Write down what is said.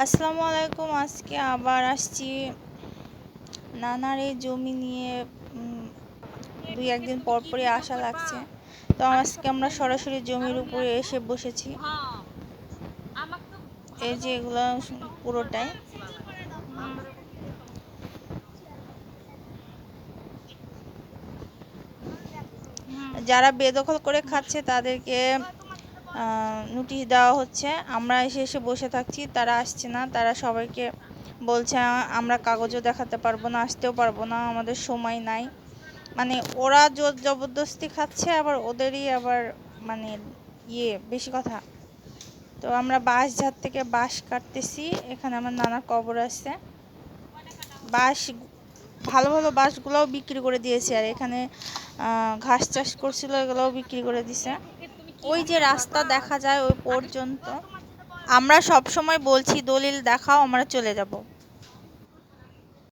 আসসালামু আলাইকুম, আজকে আবার আসছি নানার এই জমি নিয়ে দুই একদিন পর পরই আশা লাগছে। তো আজকে আমরা সরাসরি জমির উপরে এসে বসেছি। এই যে এগুলো পুরোটাই। যারা বেদখল করে খাচ্ছে তাদেরকে নোটিশ দেওয়া হচ্ছে। আমরা এসে এসে বসে থাকছি, তারা আসছে না, তারা সবাইকে বলছে, আমরা কাগজও দেখাতে পারব না, আসতেও পারব না, আমাদের সময় নাই। মানে ওরা জোর জবরদস্তি খাচ্ছে, আবার ওদেরই আবার মানে ইয়ে বেশি কথা। তো আমরা বাঁশ ঝাড় থেকে বাঁশ কাটতেছি, এখানে আমার নানা কবর আছে। বাঁশ, ভালো ভালো বাঁশগুলোও বিক্রি করে দিয়েছে, আর এখানে ঘাস চাষ করছিল, এগুলোও বিক্রি করে দিছে। ওই যে রাস্তা দেখা যায় ওই পর্যন্ত। আমরা সব সময় বলছি, দলিল দেখাও, আমরা চলে যাব।